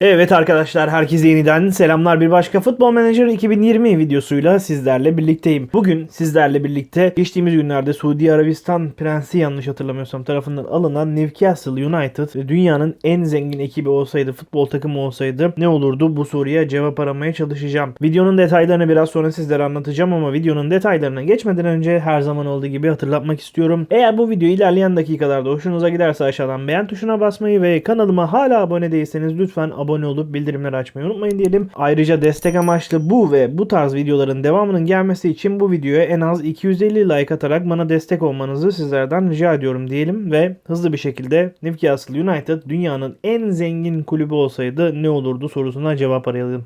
Evet arkadaşlar herkese yeniden selamlar. Bir başka Futbol Manager 2020 videosuyla sizlerle birlikteyim. Bugün sizlerle birlikte geçtiğimiz günlerde Suudi Arabistan Prensi yanlış hatırlamıyorsam tarafından alınan Newcastle United dünyanın en zengin ekibi olsaydı, futbol takımı olsaydı ne olurdu bu soruya cevap aramaya çalışacağım. Videonun detaylarını biraz sonra sizlere anlatacağım ama videonun detaylarına geçmeden önce her zaman olduğu gibi hatırlatmak istiyorum. Eğer bu video ilerleyen dakikalarda hoşunuza giderse aşağıdan beğen tuşuna basmayı ve kanalıma hala abone değilseniz lütfen abone olup bildirimleri açmayı unutmayın diyelim. Ayrıca destek amaçlı bu ve bu tarz videoların devamının gelmesi için bu videoya en az 250 like atarak bana destek olmanızı sizlerden rica ediyorum diyelim ve hızlı bir şekilde Newcastle United dünyanın en zengin kulübü olsaydı ne olurdu sorusuna cevap arayalım.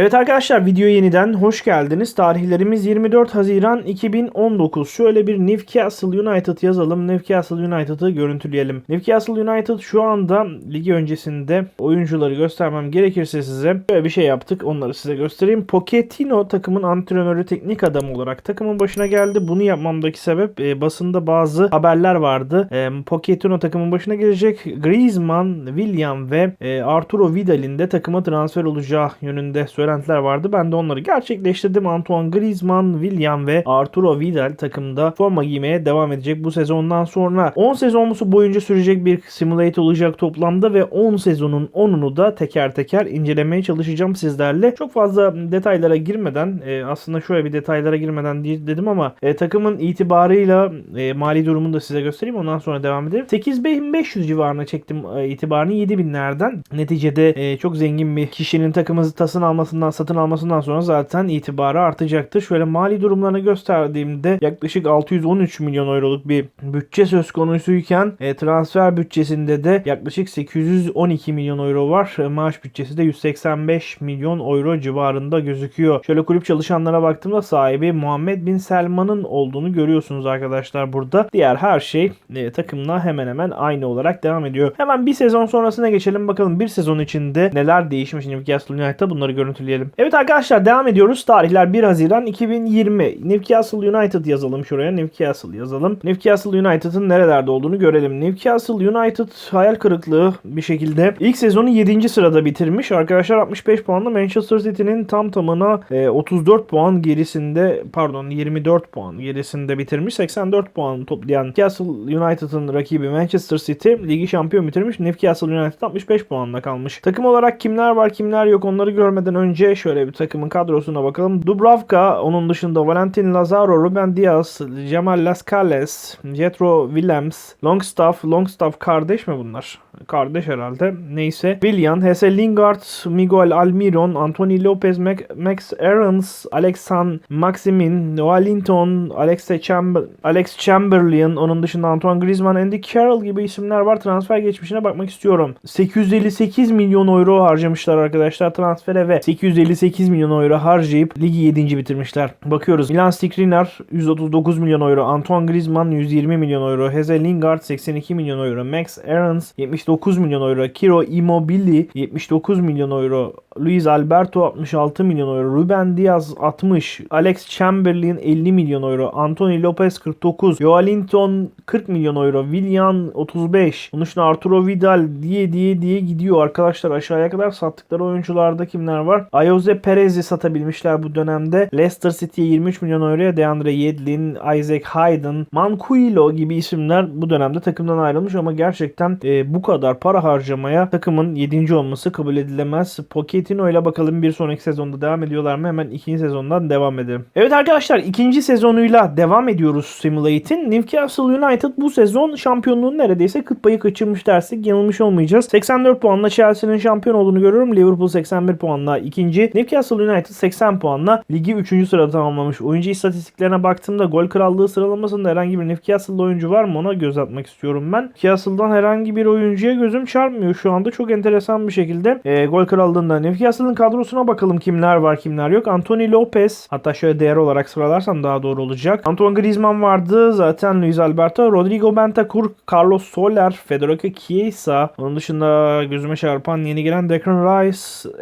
Evet arkadaşlar videoya yeniden hoş geldiniz. Tarihlerimiz 24 Haziran 2019. Şöyle bir Newcastle United yazalım. Newcastle United'ı görüntüleyelim. Newcastle United şu anda ligi öncesinde oyuncuları göstermem gerekirse size böyle bir şey yaptık. Onları size göstereyim. Pochettino takımın antrenörü teknik adam olarak takımın başına geldi. Bunu yapmamdaki sebep e, basında bazı haberler vardı. E, Pochettino takımın başına gelecek. Griezmann, William ve e, Arturo Vidal'in de takıma transfer olacağı yönünde söylentiler vardı. Ben de onları gerçekleştirdim. Antoine Griezmann, William ve Arturo Vidal takımda forma giymeye devam edecek bu sezondan sonra. 10 sezonlusu boyunca sürecek bir simulate olacak toplamda ve 10 sezonun 10'unu da teker teker incelemeye çalışacağım sizlerle. Çok fazla detaylara girmeden e, aslında şöyle bir detaylara girmeden dedim ama e, takımın itibarıyla e, mali durumunu da size göstereyim ondan sonra devam edelim. 8500 civarına çektim e, itibarını 7000'lerden. Neticede çok zengin bir kişinin takımı tasın almasından satın almasından sonra zaten itibarı artacaktır. Şöyle mali durumlarını gösterdiğimde yaklaşık 613 milyon euroluk bir bütçe söz konusuyken e, transfer bütçesinde de yaklaşık 812 milyon euro var. E, maaş bütçesi de 185 milyon euro civarında gözüküyor. Şöyle kulüp çalışanlara baktığımda sahibi Muhammed Bin Selman'ın olduğunu görüyorsunuz arkadaşlar burada. Diğer her şey e, takımla hemen hemen aynı olarak devam ediyor. Hemen bir sezon sonrasına geçelim bakalım bir sezon içinde neler değişmiş Newcastle United'da bunları görüntüleyelim. Evet arkadaşlar devam ediyoruz. Tarihler 1 Haziran 2020. Newcastle United yazalım şuraya. Newcastle yazalım. Newcastle United'ın nerelerde olduğunu görelim. Newcastle United hayal kırıklığı bir şekilde ilk sezonu 7. sırada bitirmiş. Arkadaşlar 65 puanla Manchester City'nin tam tamına e, 34 puan gerisinde pardon 24 puan gerisinde bitirmiş. 84 puan toplayan Newcastle United'ın rakibi Manchester City ligi şampiyon bitirmiş. Newcastle United 65 puanla kalmış. Takım olarak kimler var kimler yok onları görmeden önce şöyle bir takımın kadrosuna bakalım. Dubravka, onun dışında Valentin Lazaro, Ruben Diaz, Cemal Lascales, Jetro Willems, Longstaff, Longstaff kardeş mi bunlar? Kardeş herhalde. Neyse. Willian, Hesse Lingard, Miguel Almiron, Anthony Lopez, Max Aarons, Alexan Maximin, Wellington, Alex, Chamber Alex Chamberlain, onun dışında Antoine Griezmann, Andy Carroll gibi isimler var. Transfer geçmişine bakmak istiyorum. 858 milyon euro harcamışlar arkadaşlar transfere ve 858 milyon euro harcayıp ligi 7. bitirmişler. Bakıyoruz. Milan Skriniar 139 milyon euro, Antoine Griezmann 120 milyon euro, Heze Lingard 82 milyon euro, Max Aarons 79 milyon euro, Kiro Immobile 79 milyon euro, Luis Alberto 66 milyon euro, Ruben Diaz 60, Alex Chamberlain 50 milyon euro, Anthony Lopez 49, Joelinton 40 milyon euro, Willian 35, onun dışında Arturo Vidal diye diye diye gidiyor. Arkadaşlar aşağıya kadar sattıkları oyuncularda kimler var? Ayoze Perez'i satabilmişler bu dönemde. Leicester City'ye 23 milyon euroya Deandre Yedlin, Isaac Hayden, Manquillo gibi isimler bu dönemde takımdan ayrılmış ama gerçekten e, bu kadar para harcamaya takımın 7. olması kabul edilemez. Pochettino ile bakalım bir sonraki sezonda devam ediyorlar mı? Hemen ikinci sezondan devam edelim. Evet arkadaşlar ikinci sezonuyla devam ediyoruz Simulate'in. Newcastle United bu sezon şampiyonluğun neredeyse kıt payı kaçırmış dersek yanılmış olmayacağız. 84 puanla Chelsea'nin şampiyon olduğunu görüyorum. Liverpool 81 puanla ikinci. Newcastle United 80 puanla ligi 3. sırada tamamlamış. Oyuncu istatistiklerine baktığımda gol krallığı sıralamasında herhangi bir Newcastle'lı oyuncu var mı ona göz atmak istiyorum ben. Newcastle'dan herhangi bir oyuncu oyuncuya gözüm çarpmıyor şu anda. Çok enteresan bir şekilde e, gol krallığında. Newcastle'ın kadrosuna bakalım kimler var kimler yok. Anthony Lopez hatta şöyle değer olarak sıralarsam daha doğru olacak. Antoine Griezmann vardı. Zaten Luis Alberto, Rodrigo Bentancur, Carlos Soler, Federico Chiesa. Onun dışında gözüme çarpan yeni gelen Declan Rice,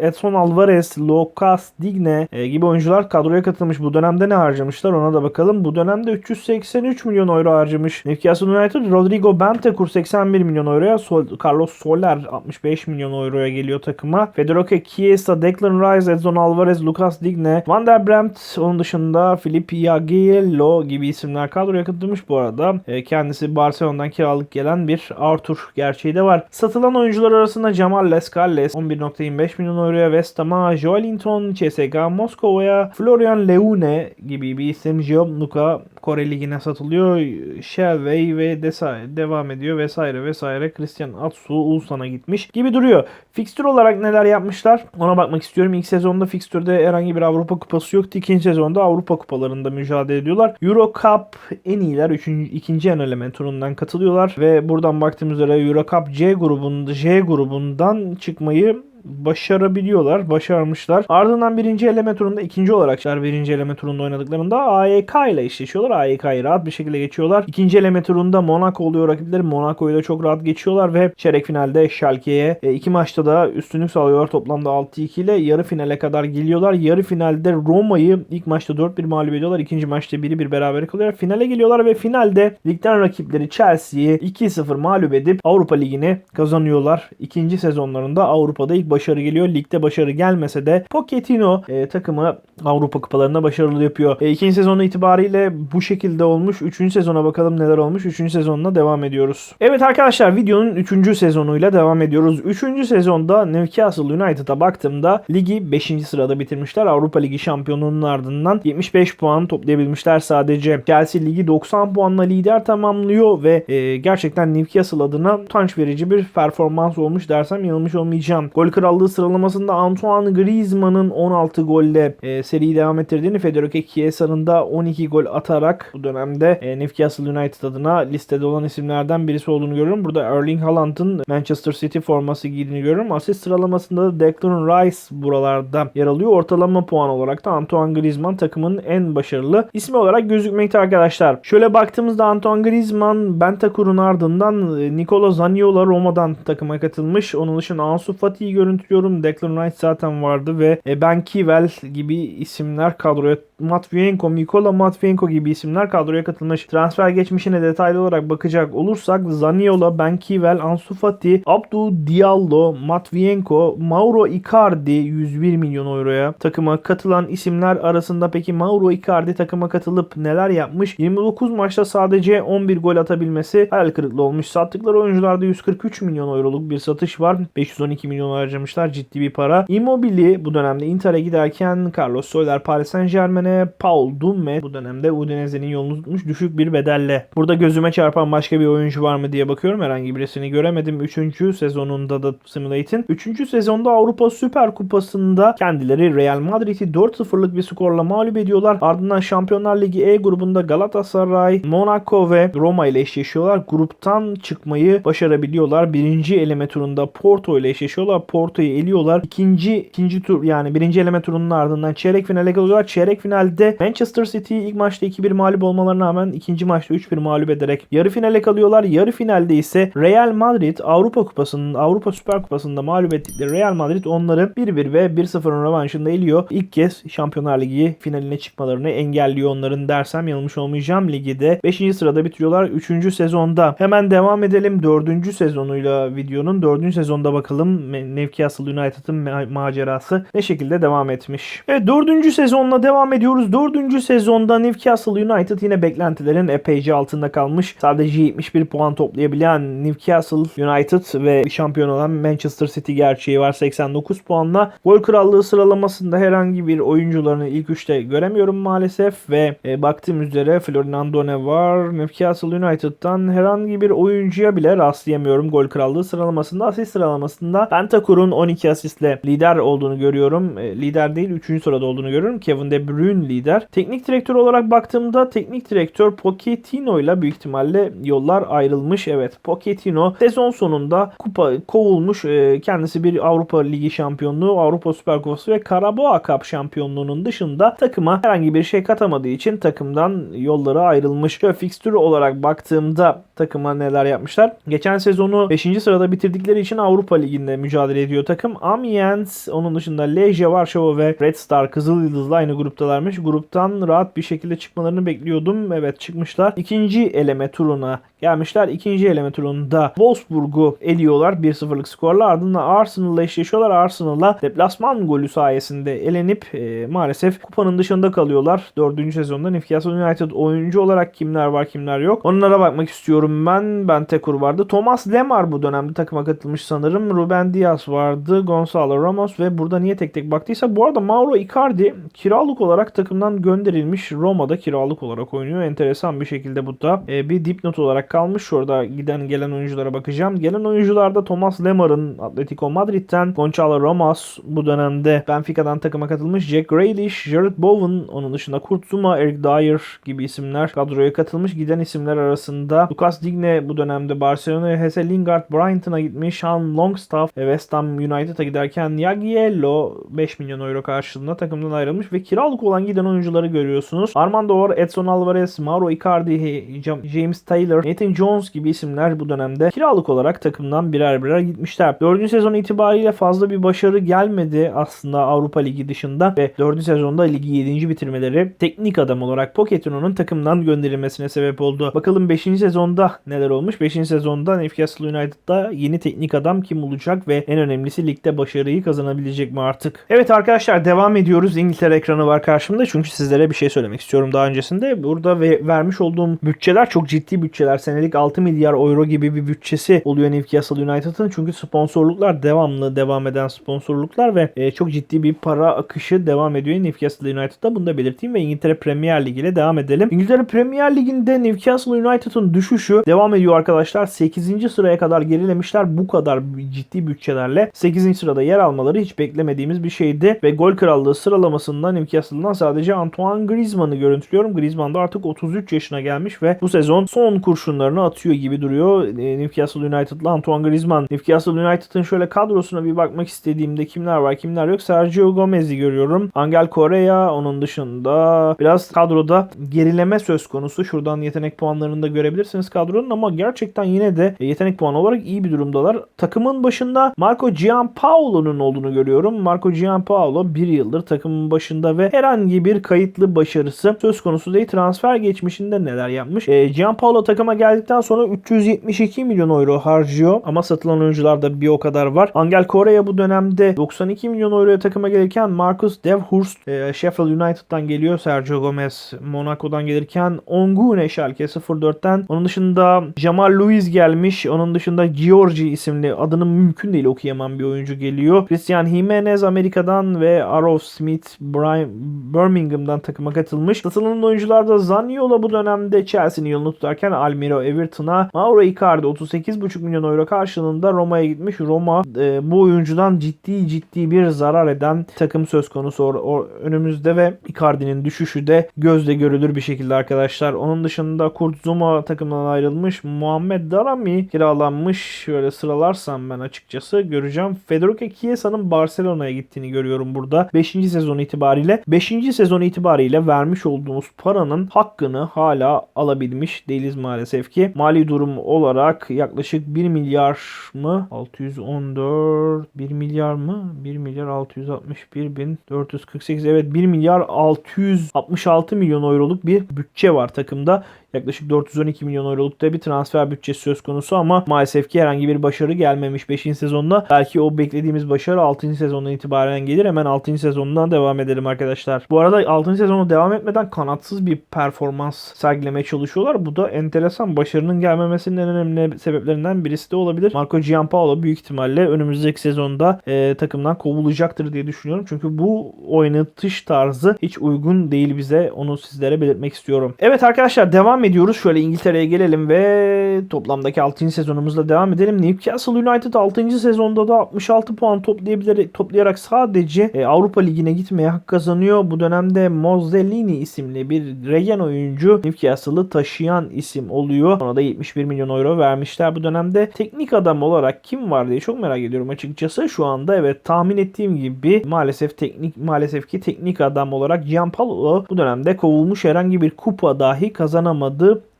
Edson Alvarez, Lucas Digne e, gibi oyuncular kadroya katılmış. Bu dönemde ne harcamışlar ona da bakalım. Bu dönemde 383 milyon euro harcamış. Newcastle United Rodrigo Bentancur 81 milyon euroya, Carlos Soler 65 milyon euroya geliyor takıma. Federico Chiesa, Declan Rice, Edson Alvarez, Lucas Digne, Van der Bremt onun dışında Filipe Jagiello gibi isimler kadroya katılmış bu arada. E, kendisi Barcelona'dan kiralık gelen bir Arthur gerçeği de var. Satılan oyuncular arasında Jamal Lescalles 11.25 milyon euroya West Ham'a, Joelinton, CSKA Moskova'ya, Florian Leune gibi bir isim Jeomnuka Kore Ligi'ne satılıyor. Shelvey ve Desai devam ediyor vesaire vesaire. Christian Atsu Ulsan'a gitmiş gibi duruyor. Fikstür olarak neler yapmışlar ona bakmak istiyorum. İlk sezonda fikstürde herhangi bir Avrupa kupası yoktu. İkinci sezonda Avrupa kupalarında mücadele ediyorlar. Euro Cup en iyiler 3. ikinci en eleme turundan katılıyorlar ve buradan baktığımız üzere Euro Cup C grubunda J grubundan çıkmayı başarabiliyorlar. Başarmışlar. Ardından birinci eleme turunda ikinci olarak birinci eleme turunda oynadıklarında AEK ile eşleşiyorlar. AEK'yı rahat bir şekilde geçiyorlar. İkinci eleme turunda Monaco oluyor rakipleri. Monaco'yu da çok rahat geçiyorlar ve çeyrek finalde Schalke'ye e, iki maçta da üstünlük sağlıyorlar. Toplamda 6-2 ile yarı finale kadar geliyorlar. Yarı finalde Roma'yı ilk maçta 4-1 mağlup ediyorlar. İkinci maçta 1-1 beraber kalıyorlar. Finale geliyorlar ve finalde ligden rakipleri Chelsea'yi 2-0 mağlup edip Avrupa Ligi'ni kazanıyorlar. İkinci sezonlarında Avrupa'da ilk başarı geliyor. Ligde başarı gelmese de Pochettino e, takımı Avrupa kupalarında başarılı yapıyor. E, ikinci sezonu itibariyle bu şekilde olmuş. Üçüncü sezona bakalım neler olmuş. Üçüncü sezonuna devam ediyoruz. Evet arkadaşlar videonun üçüncü sezonuyla devam ediyoruz. Üçüncü sezonda Newcastle United'a baktığımda ligi 5. sırada bitirmişler. Avrupa Ligi şampiyonluğunun ardından 75 puan toplayabilmişler sadece. Chelsea ligi 90 puanla lider tamamlıyor ve e, gerçekten Newcastle adına utanç verici bir performans olmuş dersem yanılmış olmayacağım. Gol krallığı sıralamasında Antoine Griezmann'ın 16 golle e, seriyi devam ettirdiğini, Federico Chiesa'nın da 12 gol atarak bu dönemde e, Newcastle United adına listede olan isimlerden birisi olduğunu görüyorum. Burada Erling Haaland'ın Manchester City forması giydiğini görüyorum. Asist sıralamasında da Declan Rice buralarda yer alıyor. Ortalama puan olarak da Antoine Griezmann takımın en başarılı ismi olarak gözükmekte arkadaşlar. Şöyle baktığımızda Antoine Griezmann Bentancur'un ardından e, Nicolo Zaniolo Roma'dan takıma katılmış. Onun dışında Ansu Fati'yi görüntülüyorum. Declan Rice zaten vardı ve e, Ben Chilwell gibi isimler kadroya Matvienko, Mikola Matvienko gibi isimler kadroya katılmış. Transfer geçmişine detaylı olarak bakacak olursak Zaniola, Ben Chilwell, Ansu Fati, Abdul Diallo, Matvienko, Mauro Icardi 101 milyon euroya takıma katılan isimler arasında peki Mauro Icardi takıma katılıp neler yapmış? 29 maçta sadece 11 gol atabilmesi hayal kırıklığı olmuş. Sattıkları oyuncularda 143 milyon euroluk bir satış var. 512 milyon harcamışlar. Ciddi bir para. Immobile bu dönemde Inter'e giderken Carlos Soler Paris Saint Germain'e Paul Dumme bu dönemde Udinese'nin yolunu tutmuş düşük bir bedelle. Burada gözüme çarpan başka bir oyuncu var mı diye bakıyorum. Herhangi birisini göremedim. 3. sezonunda da Simulate'in. 3. sezonda Avrupa Süper Kupası'nda kendileri Real Madrid'i 4-0'lık bir skorla mağlup ediyorlar. Ardından Şampiyonlar Ligi E grubunda Galatasaray, Monaco ve Roma ile eşleşiyorlar. Gruptan çıkmayı başarabiliyorlar. Birinci eleme turunda Porto ile eşleşiyorlar. Porto'yu eliyorlar. İkinci, ikinci tur yani birinci eleme turunun ardından çeyrek finale kalıyorlar. Çeyrek finalde Manchester City ilk maçta 2-1 mağlup olmalarına rağmen ikinci maçta 3-1 mağlup ederek yarı finale kalıyorlar. Yarı finalde ise Real Madrid Avrupa Kupası'nın Avrupa Süper Kupası'nda mağlup ettikleri Real Madrid onları 1-1 ve 1-0'ın rövanşında eliyor. İlk kez Şampiyonlar Ligi finaline çıkmalarını engelliyor onların dersem yanılmış olmayacağım. Ligi de 5. sırada bitiriyorlar 3. sezonda. Hemen devam edelim 4. sezonuyla videonun 4. sezonda bakalım Newcastle United'ın ma- macerası ne şekilde devam etmiş. Evet 4. sezonla devam ediyoruz. 4. sezonda Newcastle United yine beklentilerin epeyce altında kalmış. Sadece 71 puan toplayabilen Newcastle United ve şampiyon olan Manchester City gerçeği var 89 puanla. Gol krallığı sıralamasında herhangi bir oyuncularını ilk üçte göremiyorum maalesef ve e, baktığım üzere Ferdinando ne var. Newcastle United'dan herhangi bir oyuncuya bile rastlayamıyorum gol krallığı sıralamasında. Asist sıralamasında Bentancur'un Sezonun 12 asistle lider olduğunu görüyorum. E, lider değil 3. sırada olduğunu görüyorum. Kevin De Bruyne lider. Teknik direktör olarak baktığımda teknik direktör Pochettino ile büyük ihtimalle yollar ayrılmış. Evet Pochettino sezon sonunda kupa kovulmuş. E, kendisi bir Avrupa Ligi şampiyonluğu, Avrupa Süper Kupası ve Karabağ Cup şampiyonluğunun dışında takıma herhangi bir şey katamadığı için takımdan yolları ayrılmış. Şöyle fikstür olarak baktığımda takıma neler yapmışlar. Geçen sezonu 5. sırada bitirdikleri için Avrupa Ligi'nde mücadele ediyor takım. Amiens, onun dışında Lejia Varşova ve Red Star Kızıl Yıldız'la aynı gruptalarmış. Gruptan rahat bir şekilde çıkmalarını bekliyordum. Evet çıkmışlar. İkinci eleme turuna gelmişler. İkinci eleme turunda Wolfsburg'u eliyorlar 1-0'lık skorla. Ardından Arsenal'la eşleşiyorlar. Arsenal'la deplasman golü sayesinde elenip e, maalesef kupanın dışında kalıyorlar. Dördüncü sezonda Newcastle United oyuncu olarak kimler var kimler yok. Onlara bakmak istiyorum ben. Bentancur vardı. Thomas Lemar bu dönemde takıma katılmış sanırım. Ruben Diaz vardı. Gonzalo Ramos ve burada niye tek tek baktıysa bu arada Mauro Icardi kiralık olarak takımdan gönderilmiş. Roma'da kiralık olarak oynuyor. Enteresan bir şekilde bu da e, bir dipnot olarak kalmış. Şurada giden gelen oyunculara bakacağım. Gelen oyuncularda Thomas Lemar'ın Atletico Madrid'den Gonçalo Ramos bu dönemde Benfica'dan takıma katılmış. Jack Grealish, Jared Bowen onun dışında Kurt Zuma, Eric Dyer gibi isimler kadroya katılmış. Giden isimler arasında Lucas Digne bu dönemde Barcelona'ya, Hesse Lingard Brighton'a gitmiş. Sean Longstaff West Ham United'a giderken Yagiello 5 milyon euro karşılığında takımdan ayrılmış ve kiralık olan giden oyuncuları görüyorsunuz. Armando var, Edson Alvarez, Mauro Icardi, James Taylor, Nathan Jones gibi isimler bu dönemde kiralık olarak takımdan birer birer gitmişler. 4. sezon itibariyle fazla bir başarı gelmedi aslında Avrupa Ligi dışında ve 4. sezonda ligi 7. bitirmeleri teknik adam olarak Pochettino'nun takımdan gönderilmesine sebep oldu. Bakalım 5. sezonda neler olmuş? 5. sezonda Newcastle United'da yeni teknik adam kim olacak ve en önemlisi ligde başarıyı kazanabilecek mi artık? Evet arkadaşlar devam ediyoruz. İngiltere ekranı var karşımda çünkü sizlere bir şey söylemek istiyorum daha öncesinde. Burada ve vermiş olduğum bütçeler çok ciddi bütçeler. Senelik 6 milyar euro gibi bir bütçesi oluyor Newcastle United'ın. Çünkü sponsorluklar devamlı devam eden sponsorluklar ve e, çok ciddi bir para akışı devam ediyor Newcastle United'da. Bunu da belirteyim ve İngiltere Premier Ligi ile devam edelim. İngiltere Premier Ligi'nde Newcastle United'ın düşüşü devam ediyor arkadaşlar. 8. sıraya kadar gerilemişler. Bu kadar ciddi bütçelerle 8. sırada yer almaları hiç beklemediğimiz bir şeydi ve gol krallığı sıralamasında Newcastle'dan sadece Antoine Griezmann'ı görüntülüyorum. Griezmann da artık 33 yaşına gelmiş ve bu sezon son kurşunlarını atıyor gibi duruyor. E, Newcastle United'la Antoine Griezmann. Newcastle United'ın şöyle kadrosuna bir bakmak istediğimde kimler var kimler yok. Sergio Gomez'i görüyorum. Angel Correa onun dışında biraz kadroda gerileme söz konusu. Şuradan yetenek puanlarını da görebilirsiniz kadronun ama gerçekten yine de yetenek puanı olarak iyi bir durumdalar. Takımın başında Marco Giampaolo'nun olduğunu görüyorum. Marco Giampaolo bir yıldır takımın başında ve herhangi bir kayıtlı başarısı söz konusu değil. Transfer geçmişinde neler yapmış. E, Gianpaolo takıma geldikten sonra 372 milyon euro harcıyor ama satılan oyuncularda bir o kadar var. Angel Correa bu dönemde 92 milyon euroya takıma gelirken Marcus Devhurst e, Sheffield United'dan geliyor. Sergio Gomez Monaco'dan gelirken Ongune Schalke 04'ten. Onun dışında Jamal Lewis gelmiş. Onun dışında Giorgi isimli adını mümkün değil okuyamam bir oyuncu geliyor. Christian Jimenez Amerika'dan ve Arrow Smith Brian Birmingham'dan takıma katılmış. Satılan oyuncularda Zaniolo bu dönemde Chelsea'nin yolunu tutarken Almiro Everton'a Mauro Icardi 38,5 milyon euro karşılığında Roma'ya gitmiş. Roma e, bu oyuncudan ciddi ciddi bir zarar eden takım söz konusu or, or, önümüzde ve Icardi'nin düşüşü de gözle görülür bir şekilde arkadaşlar. Onun dışında Kurt Zuma takımdan ayrılmış. Muhammed Darami kiralanmış. Şöyle sıralarsam ben açıkçası göreceğim. Federico Chiesa'nın Barcelona'ya gittiğini görüyorum burada. 5. sezon itibariyle. 5. sezon itibariyle vermiş olduğumuz paranın hakkını hala alabilmiş değiliz maalesef ki. Mali durum olarak yaklaşık 1 milyar mı? 614 1 milyar mı? 1 milyar 661 bin 448 evet 1 milyar 666 milyon euroluk bir bütçe var takımda. Yaklaşık 412 milyon euroluk bir transfer bütçesi söz konusu ama maalesef ki herhangi bir başarı gelmemiş 5. sezonda. Belki o beklediğimiz başarı 6. sezondan itibaren gelir. Hemen 6. sezondan devam edelim arkadaşlar. Bu arada 6. sezonu devam etmeden kanatsız bir performans sergilemeye çalışıyorlar. Bu da enteresan. başarının gelmemesinin en önemli sebeplerinden birisi de olabilir. Marco Giampaolo büyük ihtimalle önümüzdeki sezonda e, takımdan kovulacaktır diye düşünüyorum. Çünkü bu oynatış tarzı hiç uygun değil bize. Onu sizlere belirtmek istiyorum. Evet arkadaşlar devam ediyoruz. Şöyle İngiltere'ye gelelim ve toplamdaki 6. sezonumuzla devam edelim. Newcastle United 6. sezonda da 66 puan toplayabilir, toplayarak sadece e, Avrupa Ligi'ne gitmeye hak kazanıyor. Bu dönemde Mozzellini isimli bir regen oyuncu Newcastle'ı taşıyan isim oluyor. Ona da 71 milyon euro vermişler. Bu dönemde teknik adam olarak kim var diye çok merak ediyorum açıkçası. Şu anda evet tahmin ettiğim gibi maalesef teknik maalesef ki teknik adam olarak Gianpaolo bu dönemde kovulmuş herhangi bir kupa dahi kazanamadı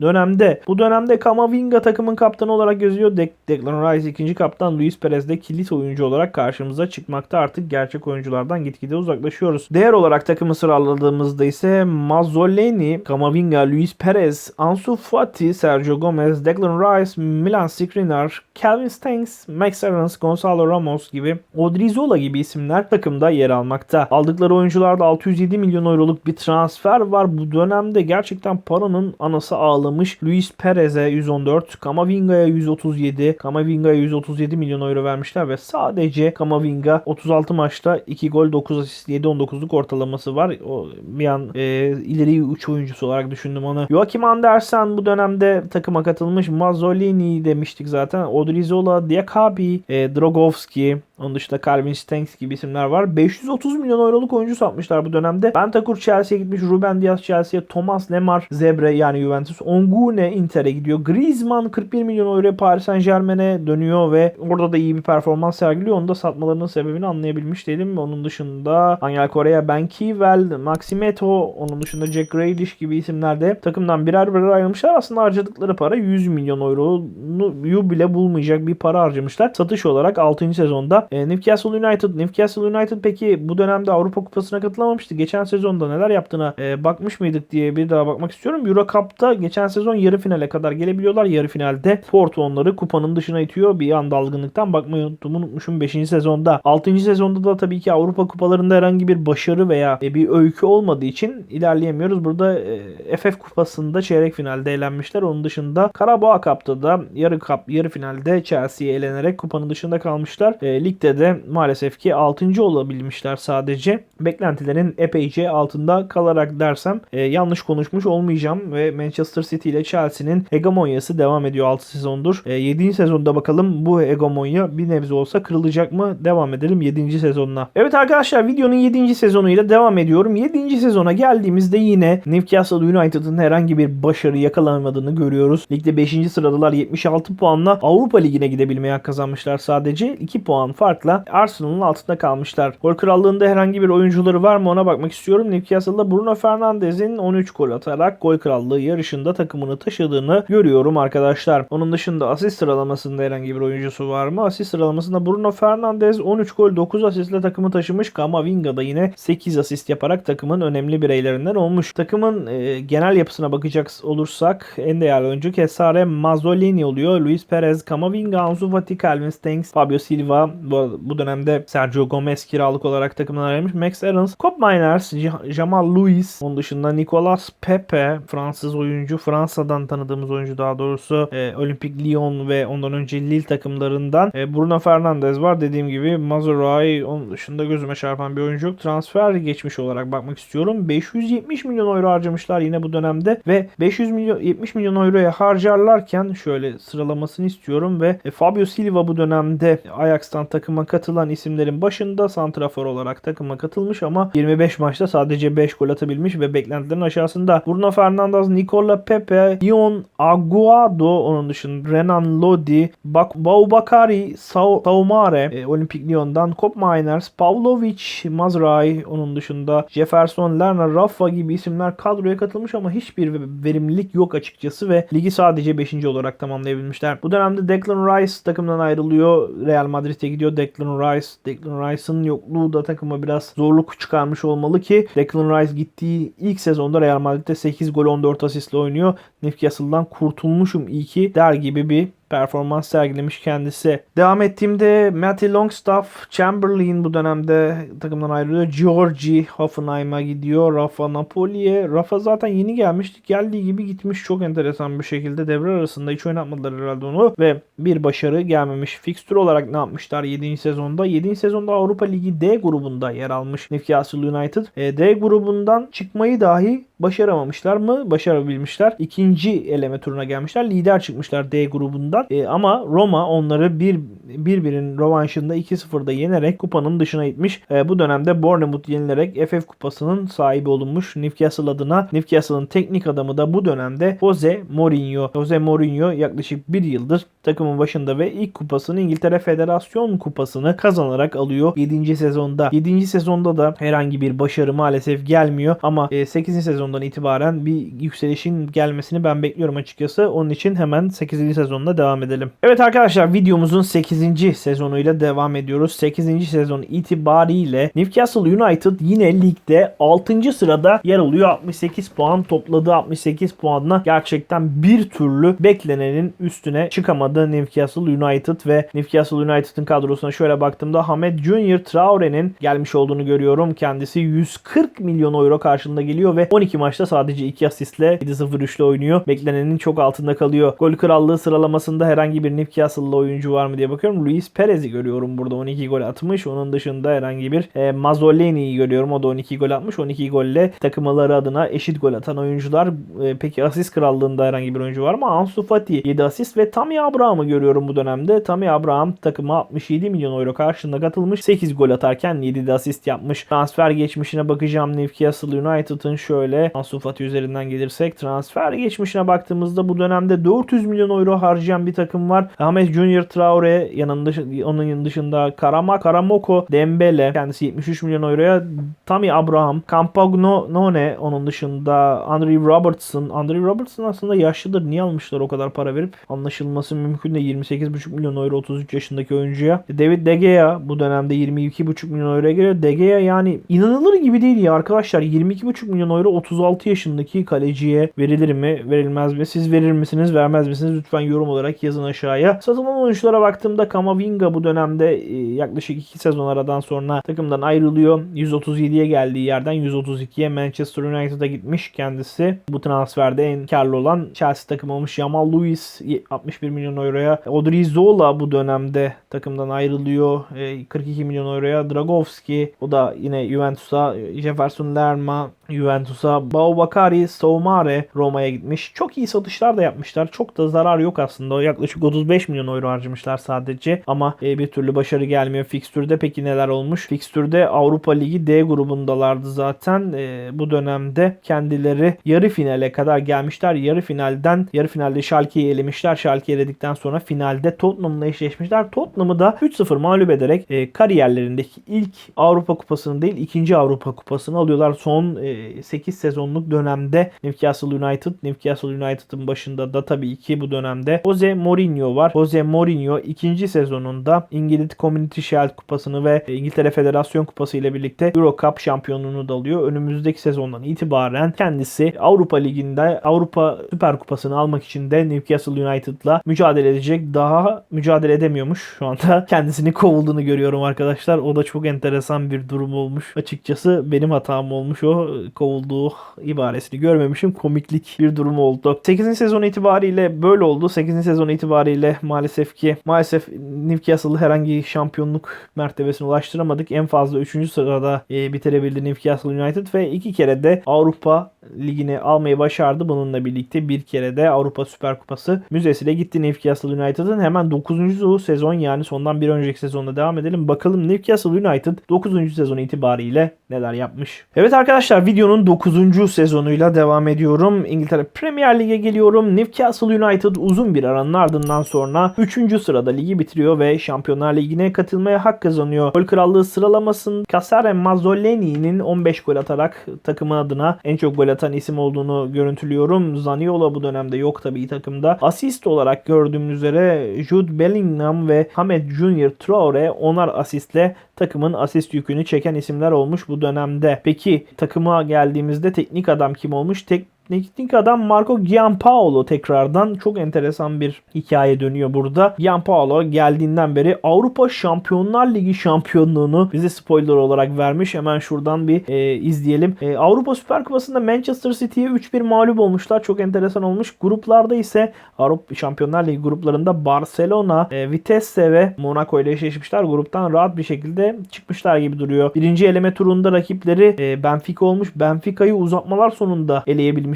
dönemde. Bu dönemde Kamavinga takımın kaptanı olarak gözüyor. De Declan Rice ikinci kaptan Luis Perez de kilit oyuncu olarak karşımıza çıkmakta. Artık gerçek oyunculardan gitgide uzaklaşıyoruz. Değer olarak takımı sıraladığımızda ise Mazzoleni, Kamavinga, Luis Perez, Ansu Fati, Sergio Gomez, Declan Rice, Milan Skriniar, Calvin Stengs, Max Aarons, Gonzalo Ramos gibi Odrizola gibi isimler takımda yer almakta. Aldıkları oyuncularda 607 milyon euroluk bir transfer var. Bu dönemde gerçekten paranın anası ağlamış. Luis Perez'e 114, Kamavinga'ya 137, Kamavinga'ya 137 milyon euro vermişler ve sadece Kamavinga 36 maçta 2 gol 9 asist 7-19'luk ortalaması var. O bir an e, ileri uç oyuncusu olarak düşündüm onu. Joachim Andersen bu dönemde takıma katılmış. Mazzolini demiştik zaten. Odrizola, Diakabi, e, Drogovski, onun dışında Calvin Stengs gibi isimler var. 530 milyon euroluk oyuncu satmışlar bu dönemde. Bentancur Chelsea'ye gitmiş. Ruben Dias Chelsea'ye. Thomas Lemar Zebre yani Juventus. Ongune Inter'e gidiyor. Griezmann 41 milyon euroya Paris Saint Germain'e dönüyor ve orada da iyi bir performans sergiliyor. Onu da satmalarının sebebini anlayabilmiş değilim. Onun dışında Angel Correa, Ben Chilwell, Maximeto, onun dışında Jack Grealish gibi isimler de takımdan birer birer ayrılmışlar. Aslında harcadıkları para 100 milyon euroyu bile bulmayacak bir para harcamışlar. Satış olarak 6. sezonda e, Newcastle United. Newcastle United peki bu dönemde Avrupa Kupası'na katılamamıştı. Geçen sezonda neler yaptığına e, bakmış mıydık diye bir daha bakmak istiyorum. Euro Cup'ta geçen sezon yarı finale kadar gelebiliyorlar. Yarı finalde Porto onları kupanın dışına itiyor. Bir anda dalgınlıktan bakmayı unuttum. Unutmuşum 5. sezonda. 6. sezonda da tabii ki Avrupa Kupalarında herhangi bir başarı veya e, bir öykü olmadığı için ilerleyemiyoruz. Burada e, FF Kupası'nda çeyrek finalde eğlenmişler. Onun dışında Karabağ Cup'ta da yarı, cup, yarı finalde Chelsea'ye elenerek kupanın dışında kalmışlar. E, lig ligde de maalesef ki 6. olabilmişler sadece. Beklentilerin epeyce altında kalarak dersem e, yanlış konuşmuş olmayacağım ve Manchester City ile Chelsea'nin hegemonyası devam ediyor 6 sezondur. E, 7. sezonda bakalım bu hegemonya bir nebze olsa kırılacak mı? Devam edelim 7. sezonuna. Evet arkadaşlar videonun 7. sezonuyla devam ediyorum. 7. sezona geldiğimizde yine Newcastle United'ın herhangi bir başarı yakalamadığını görüyoruz. Ligde 5. sıradalar 76 puanla Avrupa Ligi'ne gidebilmeye kazanmışlar sadece. 2 puan farkla Arsenal'ın altında kalmışlar. Gol krallığında herhangi bir oyuncuları var mı ona bakmak istiyorum. Newcastle'da Bruno Fernandes'in 13 gol atarak gol krallığı yarışında takımını taşıdığını görüyorum arkadaşlar. Onun dışında asist sıralamasında herhangi bir oyuncusu var mı? Asist sıralamasında Bruno Fernandes 13 gol 9 asistle takımı taşımış. Kamavinga da yine 8 asist yaparak takımın önemli bireylerinden olmuş. Takımın e, genel yapısına bakacak olursak en değerli oyuncu Cesare Mazzolini oluyor. Luis Perez, Kamavinga, Ansu Fati, Calvin Stengs, Fabio Silva bu, bu dönemde Sergio Gomez kiralık olarak takımdan ayrılmış. Max Aarons, Cop Miners, Jamal Lewis, onun dışında Nicolas Pepe, Fransız oyuncu, Fransa'dan tanıdığımız oyuncu daha doğrusu e, Olympique Lyon ve ondan önce Lille takımlarından e, Bruno Fernandes var. Dediğim gibi Mazurai onun dışında gözüme çarpan bir oyuncu. Transfer geçmiş olarak bakmak istiyorum. 570 milyon euro harcamışlar yine bu dönemde ve 500 milyon 70 milyon euroya harcarlarken şöyle sıralamasını istiyorum ve e, Fabio Silva bu dönemde Ajax'tan takıma katılan isimlerin başında santrafor olarak takıma katılmış ama 25 maçta sadece 5 gol atabilmiş ve beklentilerin aşağısında. Bruno Fernandes, Nicola Pepe, Ion Aguado onun dışında Renan Lodi, Bak Baubakari, Sao Saumare, e, Olimpik Lyon'dan Kop Miners, Pavlovic, Mazrai onun dışında Jefferson, Lerner, Rafa gibi isimler kadroya katılmış ama hiçbir verimlilik yok açıkçası ve ligi sadece 5. olarak tamamlayabilmişler. Bu dönemde Declan Rice takımdan ayrılıyor. Real Madrid'e gidiyor Declan Rice. Declan Rice'ın yokluğu da takıma biraz zorluk çıkarmış olmalı ki Declan Rice gittiği ilk sezonda Real Madrid'de 8 gol 14 asistle oynuyor. Newcastle'dan kurtulmuşum iyi ki der gibi bir performans sergilemiş kendisi. Devam ettiğimde Matty Longstaff, Chamberlain bu dönemde takımdan ayrılıyor. Georgi Hoffenheim'a gidiyor. Rafa Napoli'ye. Rafa zaten yeni gelmişti. Geldiği gibi gitmiş çok enteresan bir şekilde. Devre arasında hiç oynatmadılar herhalde onu. Ve bir başarı gelmemiş. Fikstür olarak ne yapmışlar 7. sezonda? 7. sezonda Avrupa Ligi D grubunda yer almış Newcastle United. E, D grubundan çıkmayı dahi başaramamışlar mı? Başarabilmişler. İkinci eleme turuna gelmişler. Lider çıkmışlar D grubundan. E, ama Roma onları bir birbirinin rövanşında 2-0'da yenerek kupanın dışına itmiş. E, bu dönemde Bournemouth yenilerek FF kupasının sahibi olunmuş. Newcastle adına Newcastle'ın teknik adamı da bu dönemde Jose Mourinho. Jose Mourinho yaklaşık bir yıldır takımın başında ve ilk kupasını İngiltere Federasyon Kupası'nı kazanarak alıyor 7. sezonda. 7. sezonda da herhangi bir başarı maalesef gelmiyor ama e, 8. sezondan itibaren bir yükselişin gelmesini ben bekliyorum açıkçası. Onun için hemen 8. sezonla devam edelim. Evet arkadaşlar videomuzun 8. sezonuyla devam ediyoruz. 8. sezon itibariyle Newcastle United yine ligde 6. sırada yer alıyor. 68 puan topladığı 68 puanla gerçekten bir türlü beklenenin üstüne çıkamadı Newcastle United ve Newcastle United'ın kadrosuna şöyle baktığımda Hamed Junior Traore'nin gelmiş olduğunu görüyorum. Kendisi 140 milyon euro karşılığında geliyor ve 12 maçta sadece 2 asistle 7-0-3'le oynuyor. Beklenenin çok altında kalıyor. Gol krallığı sıralamasında herhangi bir Newcastle'lı oyuncu var mı diye bakıyorum. Luis Perez'i görüyorum burada 12 gol atmış. Onun dışında herhangi bir e, Mazzolini'yi görüyorum. O da 12 gol atmış. 12 golle takımları adına eşit gol atan oyuncular. E, peki asist krallığında herhangi bir oyuncu var mı? Ansu Fati 7 asist ve Tammy Abraham'ı görüyorum bu dönemde. Tammy Abraham takıma 67 milyon euro karşılığında katılmış. 8 gol atarken 7 de asist yapmış. Transfer geçmişine bakacağım Newcastle United'ın şöyle Ansu Fati üzerinden gelirsek transfer geçmişine baktığımızda bu dönemde 400 milyon euro harcayan bir takım var. Ahmet Junior Traore yanında onun dışında Karama Karamoko Dembele kendisi 73 milyon euroya Tammy Abraham Campagnone onun dışında Andre Robertson Andre Robertson aslında yaşlıdır. Niye almışlar o kadar para verip? Anlaşılması mümkün de 28,5 milyon euro 33 yaşındaki oyuncuya. David De Gea bu dönemde 22,5 milyon euroya geliyor. De Gea yani inanılır gibi değil ya arkadaşlar. 22,5 milyon euro 36 yaşındaki kaleciye verilir mi? Verilmez mi? Siz verir misiniz? Vermez misiniz? Lütfen yorum olarak yazın aşağıya. Satılan oyunculara baktığımda Kamavinga bu dönemde e, yaklaşık 2 sezon aradan sonra takımdan ayrılıyor. 137'ye geldiği yerden 132'ye Manchester United'a gitmiş kendisi. Bu transferde en karlı olan Chelsea takımı olmuş. Jamal Lewis 61 milyon euroya. Odriozola bu dönemde takımdan ayrılıyor. E, 42 milyon euroya. Dragovski o da yine Juventus'a. Jefferson Lerma Juventus'a. Baubakari Soumare Roma'ya gitmiş. Çok iyi satışlar da yapmışlar. Çok da zarar yok aslında. Yaklaşık 35 milyon euro harcamışlar sadece. Ama e, bir türlü başarı gelmiyor. Fikstürde peki neler olmuş? Fikstürde Avrupa Ligi D grubundalardı zaten. E, bu dönemde kendileri yarı finale kadar gelmişler. Yarı finalden yarı finalde Schalke'yi elemişler. Schalke'yi eledikten sonra finalde Tottenham'la eşleşmişler. Tottenham'ı da 3-0 mağlup ederek e, kariyerlerindeki ilk Avrupa Kupası'nı değil ikinci Avrupa Kupası'nı alıyorlar. Son e, 8 sezonluk dönemde Newcastle United, Newcastle United'ın başında da tabii ki bu dönemde Jose Mourinho var. Jose Mourinho ikinci sezonunda İngiliz Community Shield Kupası'nı ve İngiltere Federasyon Kupası ile birlikte Euro Cup şampiyonluğunu da alıyor. Önümüzdeki sezondan itibaren kendisi Avrupa Ligi'nde Avrupa Süper Kupası'nı almak için de Newcastle United'la mücadele edecek. Daha mücadele edemiyormuş. Şu anda kendisini kovulduğunu görüyorum arkadaşlar. O da çok enteresan bir durum olmuş. Açıkçası benim hatam olmuş o. Kovulduğu ibaresini görmemişim. Komiklik bir durum oldu. 8. sezon itibariyle böyle oldu. 8. sezon itibariyle maalesef ki maalesef Newcastle'ı herhangi şampiyonluk mertebesine ulaştıramadık. En fazla 3. sırada e, bitirebildi Newcastle United ve iki kere de Avrupa Ligi'ni almayı başardı. Bununla birlikte bir kere de Avrupa Süper Kupası müzesine gitti Newcastle United'ın. Hemen 9. sezon yani sondan bir önceki sezonda devam edelim. Bakalım Newcastle United 9. sezon itibariyle neler yapmış. Evet arkadaşlar videonun 9. sezonuyla devam ediyorum. İngiltere Premier Lig'e geliyorum. Newcastle United uzun bir aranın ardından sonra 3. sırada ligi bitiriyor ve Şampiyonlar Ligi'ne katılmaya hak kazanıyor. Gol krallığı sıralamasında Casare Mazzolini'nin 15 gol atarak takımı adına en çok gol atan isim olduğunu görüntülüyorum. Zaniola bu dönemde yok tabii takımda. Asist olarak gördüğüm üzere Jude Bellingham ve Hamed Junior Traore onar asistle takımın asist yükünü çeken isimler olmuş bu dönemde. Peki takıma geldiğimizde teknik adam kim olmuş? Tek teknik adam Marco Giampaolo tekrardan çok enteresan bir hikaye dönüyor burada. Giampaolo geldiğinden beri Avrupa Şampiyonlar Ligi şampiyonluğunu bize spoiler olarak vermiş. Hemen şuradan bir e, izleyelim. E, Avrupa Süper Kupası'nda Manchester City'ye 3-1 mağlup olmuşlar. Çok enteresan olmuş. Gruplarda ise Avrupa Şampiyonlar Ligi gruplarında Barcelona, e, Vitesse ve Monaco ile eşleşmişler. Gruptan rahat bir şekilde çıkmışlar gibi duruyor. Birinci eleme turunda rakipleri e, Benfica olmuş. Benfica'yı uzatmalar sonunda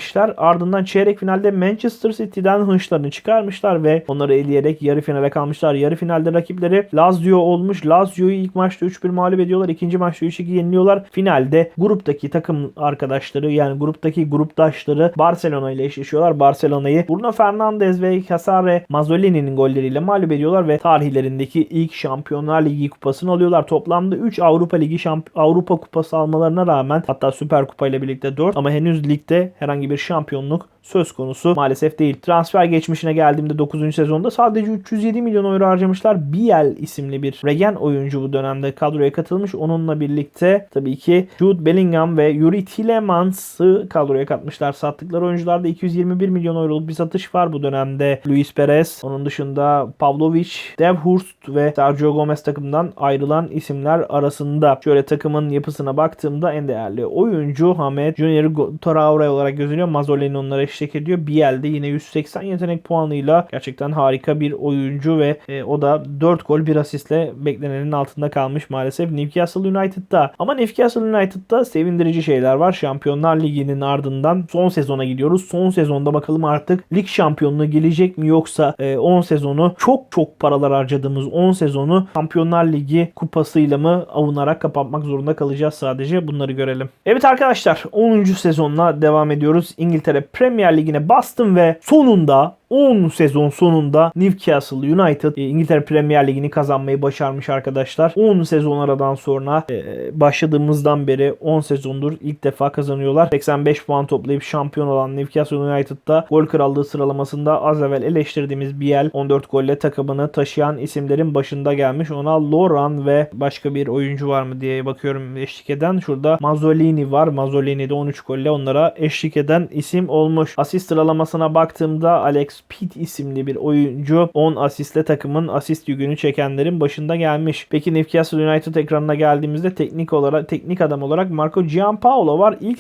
eleyebilmişler. Ardından çeyrek finalde Manchester City'den hınçlarını çıkarmışlar ve onları eleyerek yarı finale kalmışlar. Yarı finalde rakipleri Lazio olmuş. Lazio'yu ilk maçta 3-1 mağlup ediyorlar. İkinci maçta 3-2 yeniliyorlar. Finalde gruptaki takım arkadaşları yani gruptaki gruptaşları Barcelona ile eşleşiyorlar. Barcelona'yı Bruno Fernandes ve Casare Mazzolini'nin golleriyle mağlup ediyorlar ve tarihlerindeki ilk Şampiyonlar Ligi kupasını alıyorlar. Toplamda 3 Avrupa Ligi şamp Avrupa kupası almalarına rağmen hatta Süper Kupa ile birlikte 4 ama henüz ligde herhangi bir şampiyonluk söz konusu maalesef değil. Transfer geçmişine geldiğimde 9. sezonda sadece 307 milyon euro harcamışlar. Biel isimli bir regen oyuncu bu dönemde kadroya katılmış. Onunla birlikte tabii ki Jude Bellingham ve Yuri Tillemans'ı kadroya katmışlar. Sattıkları oyuncularda 221 milyon euroluk bir satış var bu dönemde. Luis Perez, onun dışında Pavlovic, Devhurst ve Sergio Gomez takımdan ayrılan isimler arasında. Şöyle takımın yapısına baktığımda en değerli oyuncu Hamed Junior Traore olarak gözüküyor. Mazzolini onlara eşlik ediyor. Biel'de yine 180 yetenek puanıyla gerçekten harika bir oyuncu ve e, o da 4 gol 1 asistle beklenenin altında kalmış maalesef Newcastle United'da. Ama Newcastle United'da sevindirici şeyler var. Şampiyonlar Ligi'nin ardından son sezona gidiyoruz. Son sezonda bakalım artık lig şampiyonluğu gelecek mi yoksa e, 10 sezonu çok çok paralar harcadığımız 10 sezonu Şampiyonlar Ligi kupasıyla mı avunarak kapatmak zorunda kalacağız sadece bunları görelim. Evet arkadaşlar 10. sezonla devam ediyoruz. İngiltere Premier Ligi'ne bastım ve sonunda 10 sezon sonunda Newcastle United e, İngiltere Premier Ligi'ni kazanmayı başarmış arkadaşlar. 10 sezon aradan sonra e, başladığımızdan beri 10 sezondur ilk defa kazanıyorlar. 85 puan toplayıp şampiyon olan Newcastle United'da gol krallığı sıralamasında az evvel eleştirdiğimiz Biel 14 golle takımını taşıyan isimlerin başında gelmiş. Ona Loran ve başka bir oyuncu var mı diye bakıyorum eşlik eden. Şurada Mazzolini var. Mazzolini de 13 golle onlara eşlik eden isim olmuş. Asist sıralamasına baktığımda Alex Pitt isimli bir oyuncu 10 asistle takımın asist yükünü çekenlerin başında gelmiş. Peki Newcastle United ekranına geldiğimizde teknik olarak teknik adam olarak Marco Giampaolo var. İlk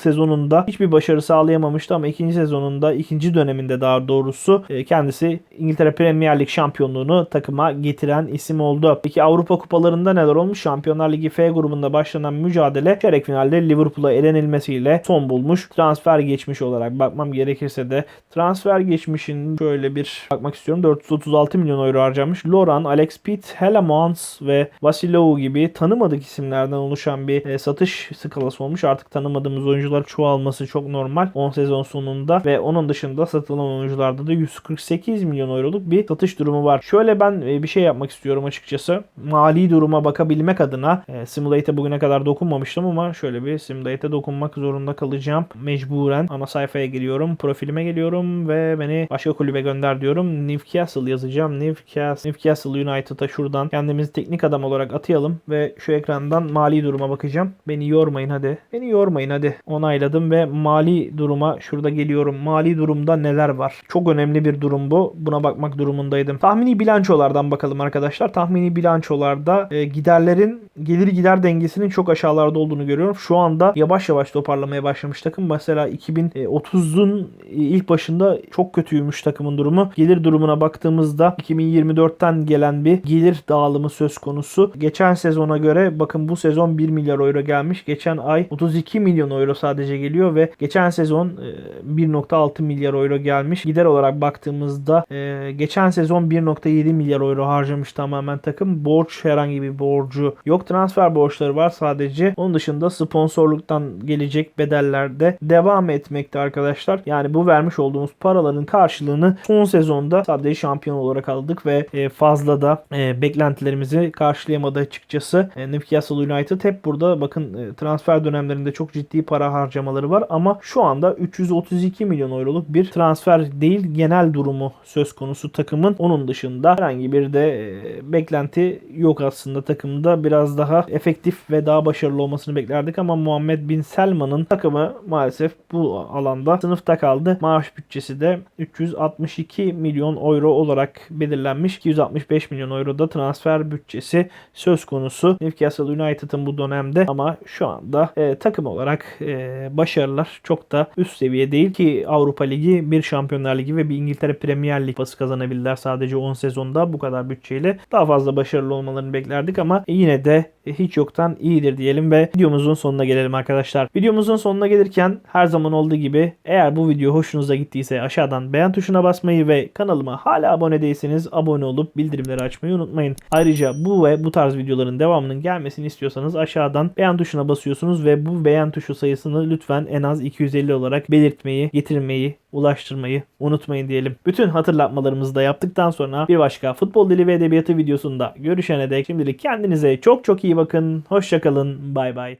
sezonunda hiçbir başarı sağlayamamıştı ama ikinci sezonunda ikinci döneminde daha doğrusu e, kendisi İngiltere Premier Lig şampiyonluğunu takıma getiren isim oldu. Peki Avrupa kupalarında neler olmuş? Şampiyonlar Ligi F grubunda başlanan mücadele çeyrek finalde Liverpool'a elenilmesiyle son bulmuş. Transfer geçmiş olarak bakmam gerekirse de transfer geçmişin şöyle bir bakmak istiyorum. 436 milyon euro harcamış. Loran, Alex Pitt, Helemans ve Vasilou gibi tanımadık isimlerden oluşan bir e, satış skalası olmuş. Artık tanımadığımız oyuncular çoğalması çok normal 10 sezon sonunda ve onun dışında satılan oyuncularda da 148 milyon euroluk bir satış durumu var. Şöyle ben e, bir şey yapmak istiyorum açıkçası. Mali duruma bakabilmek adına e, Simulate'e bugüne kadar dokunmamıştım ama şöyle bir Simulate'e dokunmak zorunda kalacağım. Mecburen ana sayfaya geliyorum. Profilime geliyorum ve beni başka kulübe gönder diyorum. Newcastle yazacağım. Newcastle, Newcastle United'a şuradan kendimizi teknik adam olarak atayalım ve şu ekrandan mali duruma bakacağım. Beni yormayın hadi. Beni yormayın hadi. Onayladım ve mali duruma şurada geliyorum. Mali durumda neler var? Çok önemli bir durum bu. Buna bakmak durumundaydım. Tahmini bilançolardan bakalım arkadaşlar. Tahmini bilançolarda e, giderlerin gelir gider dengesinin çok aşağılarda olduğunu görüyorum. Şu anda yavaş yavaş toparlamaya başlamış takım. Mesela 2030'un ilk başında çok kötüymüş takımın durumu. Gelir durumuna baktığımızda 2024'ten gelen bir gelir dağılımı söz konusu. Geçen sezona göre bakın bu sezon 1 milyar euro gelmiş. Geçen ay 32 milyon euro sadece geliyor ve geçen sezon e, 1.6 milyar euro gelmiş. Gider olarak baktığımızda e, geçen sezon 1.7 milyar euro harcamış tamamen takım. Borç herhangi bir borcu yok. Transfer borçları var sadece. Onun dışında sponsorluktan gelecek bedellerde devam etmekte arkadaşlar. Yani bu vermiş olduğumuz paraların karşılığı karşılığını son sezonda sadece şampiyon olarak aldık ve e, fazla da e, beklentilerimizi karşılayamadı açıkçası. E, Newcastle United hep burada bakın transfer dönemlerinde çok ciddi para harcamaları var ama şu anda 332 milyon euroluk bir transfer değil genel durumu söz konusu takımın. Onun dışında herhangi bir de beklenti yok aslında takımda. Biraz daha efektif ve daha başarılı olmasını beklerdik ama Muhammed Bin Selman'ın takımı maalesef bu alanda sınıfta kaldı. Maaş bütçesi de 362 milyon euro olarak belirlenmiş. 265 milyon euro da transfer bütçesi söz konusu. Newcastle United'ın bu dönemde ama şu anda e, takım olarak e, başarılar çok da üst seviye değil ki Avrupa Ligi, bir Şampiyonlar Ligi ve bir İngiltere Premier Lig kupası kazanabilirler sadece 10 sezonda bu kadar bütçeyle. Daha fazla başarılı olmalarını beklerdik ama yine de hiç yoktan iyidir diyelim ve videomuzun sonuna gelelim arkadaşlar. Videomuzun sonuna gelirken her zaman olduğu gibi eğer bu video hoşunuza gittiyse aşağıdan beğen tuşuna basmayı ve kanalıma hala abone değilseniz abone olup bildirimleri açmayı unutmayın. Ayrıca bu ve bu tarz videoların devamının gelmesini istiyorsanız aşağıdan beğen tuşuna basıyorsunuz ve bu beğen tuşu sayısını lütfen en az 250 olarak belirtmeyi, getirmeyi, ulaştırmayı unutmayın diyelim. Bütün hatırlatmalarımızı da yaptıktan sonra bir başka futbol dili ve edebiyatı videosunda görüşene dek şimdilik kendinize çok çok iyi bakın. Hoşçakalın. Bay bay.